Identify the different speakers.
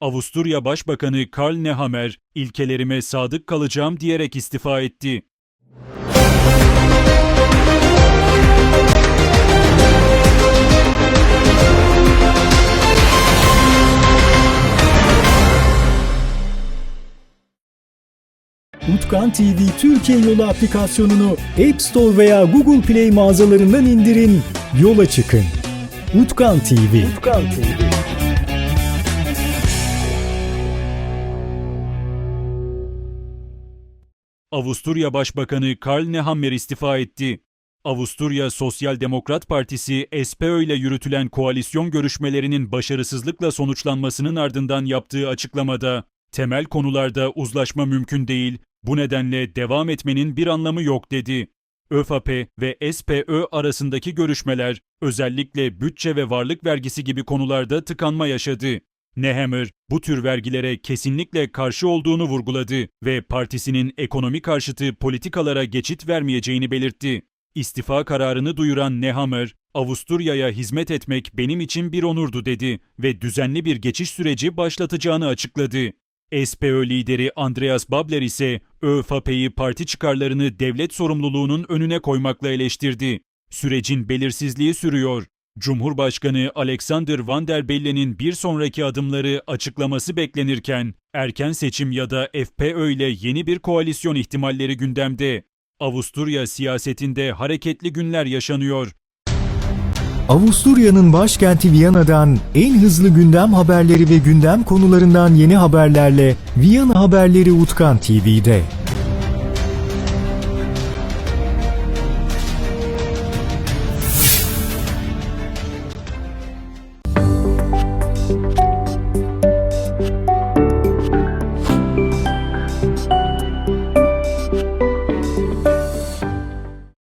Speaker 1: Avusturya Başbakanı Karl Nehammer, ilkelerime sadık kalacağım diyerek istifa etti.
Speaker 2: Utkan TV Türkiye Yolu aplikasyonunu App Store veya Google Play mağazalarından indirin, yola çıkın. Utkan TV. Utkan TV.
Speaker 1: Avusturya Başbakanı Karl Nehammer istifa etti. Avusturya Sosyal Demokrat Partisi SPÖ ile yürütülen koalisyon görüşmelerinin başarısızlıkla sonuçlanmasının ardından yaptığı açıklamada temel konularda uzlaşma mümkün değil, bu nedenle devam etmenin bir anlamı yok dedi. ÖFAP ve SPÖ arasındaki görüşmeler özellikle bütçe ve varlık vergisi gibi konularda tıkanma yaşadı. Nehammer bu tür vergilere kesinlikle karşı olduğunu vurguladı ve partisinin ekonomi karşıtı politikalara geçit vermeyeceğini belirtti. İstifa kararını duyuran Nehammer, Avusturya'ya hizmet etmek benim için bir onurdu dedi ve düzenli bir geçiş süreci başlatacağını açıkladı. SPÖ lideri Andreas Babler ise ÖFAP'yi parti çıkarlarını devlet sorumluluğunun önüne koymakla eleştirdi. Sürecin belirsizliği sürüyor. Cumhurbaşkanı Alexander Van der Bellen'in bir sonraki adımları açıklaması beklenirken erken seçim ya da FPÖ ile yeni bir koalisyon ihtimalleri gündemde. Avusturya siyasetinde hareketli günler yaşanıyor.
Speaker 2: Avusturya'nın başkenti Viyana'dan en hızlı gündem haberleri ve gündem konularından yeni haberlerle Viyana Haberleri Utkan TV'de.